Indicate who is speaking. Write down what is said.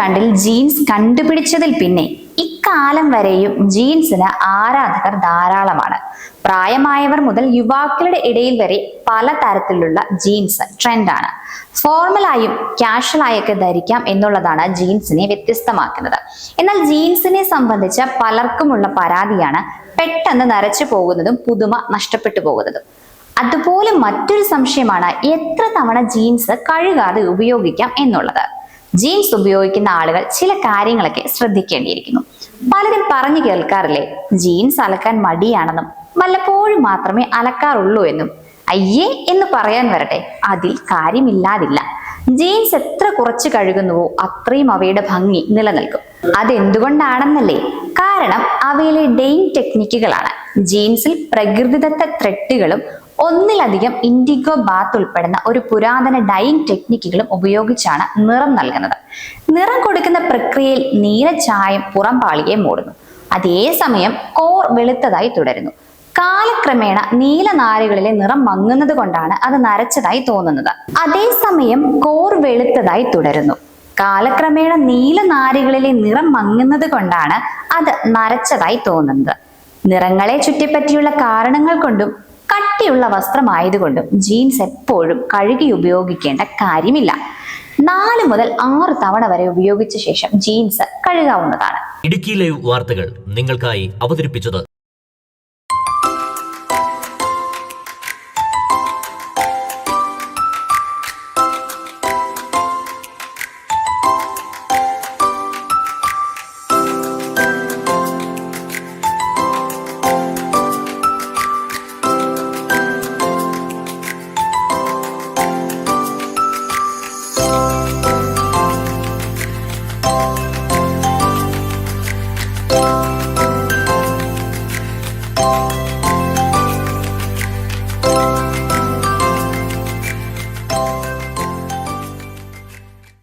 Speaker 1: നൂറ്റാണ്ടിൽ ജീൻസ് കണ്ടുപിടിച്ചതിൽ പിന്നെ ഇക്കാലം വരെയും ജീൻസിന് ആരാധകർ ധാരാളമാണ്. പ്രായമായവർ മുതൽ യുവാക്കളുടെ ഇടയിൽ വരെ പല തരത്തിലുള്ള ജീൻസ് ട്രെൻഡാണ് ഫോർമലായും ക്യാഷ്വലായൊക്കെ ധരിക്കാം എന്നുള്ളതാണ് ജീൻസിനെ വ്യത്യസ്തമാക്കുന്നത്. എന്നാൽ ജീൻസിനെ സംബന്ധിച്ച പലർക്കുമുള്ള പരാതിയാണ് പെട്ടെന്ന് നരച്ചു പോകുന്നതും പുതുമ നഷ്ടപ്പെട്ടു പോകുന്നതും. അതുപോലെ മറ്റൊരു സംശയമാണ് എത്ര തവണ ജീൻസ് കഴുകാതെ ഉപയോഗിക്കാം എന്നുള്ളത്. ജീൻസ് ഉപയോഗിക്കുന്ന ആളുകൾ ചില കാര്യങ്ങളൊക്കെ ശ്രദ്ധിക്കേണ്ടിയിരിക്കുന്നു. പലരും പറഞ്ഞു കേൾക്കാറില്ലേ ജീൻസ് അലക്കാൻ മടിയാണെന്നും വല്ലപ്പോഴും മാത്രമേ അലക്കാറുള്ളൂ എന്നും. അയ്യേ എന്ന് പറയാൻ വരട്ടെ അതിൽ കാര്യമില്ലാതില്ല. ജീൻസ് എത്ര കുറച്ച് കഴുകുന്നുവോ അത്രയും അവയുടെ ഭംഗി നിലനിൽക്കും. അതെന്തുകൊണ്ടാണെന്നല്ലേ? കാരണം അവയിലെ ഡെയിൻ ടെക്നിക്കുകളാണ്. ജീൻസിൽ പ്രകൃതിദത്ത ത്രെട്ടുകളും ഒന്നിലധികം ഇൻഡിഗോ ബാത്ത് ഉൾപ്പെടുന്ന ഒരു പുരാതന ഡൈയിങ് ടെക്നിക്കുകളും ഉപയോഗിച്ചാണ് നിറം നൽകുന്നത്. നിറം കൊടുക്കുന്ന പ്രക്രിയയിൽ നീലച്ചായം പുറംപാളിയെ മൂടുന്നു. അതേസമയം കോർ വെളുത്തതായി തുടരുന്നു. കാലക്രമേണ നീല നാരുകളിലെ നിറം മങ്ങുന്നത് കൊണ്ടാണ് അത് നരച്ചതായി തോന്നുന്നത്. അതേസമയം കോർ വെളുത്തതായി തുടരുന്നു. കാലക്രമേണ നീല നാരുകളിലെ നിറം മങ്ങുന്നത് കൊണ്ടാണ് അത് നരച്ചതായി തോന്നുന്നത്. നിറങ്ങളെ ചുറ്റിപ്പറ്റിയുള്ള കാരണങ്ങൾ കൊണ്ടും കട്ടിയുള്ള വസ്ത്രമായതുകൊണ്ടും ജീൻസ് എപ്പോഴും കഴുകി ഉപയോഗിക്കേണ്ട കാര്യമില്ല. നാല് മുതൽ ആറ് തവണ വരെ ഉപയോഗിച്ച ശേഷം ജീൻസ് കഴുകാവുന്നതാണ്.
Speaker 2: ഇടുക്കി ലൈവ് വാർത്തകൾ നിങ്ങൾക്കായി അവതരിപ്പിച്ചത് Música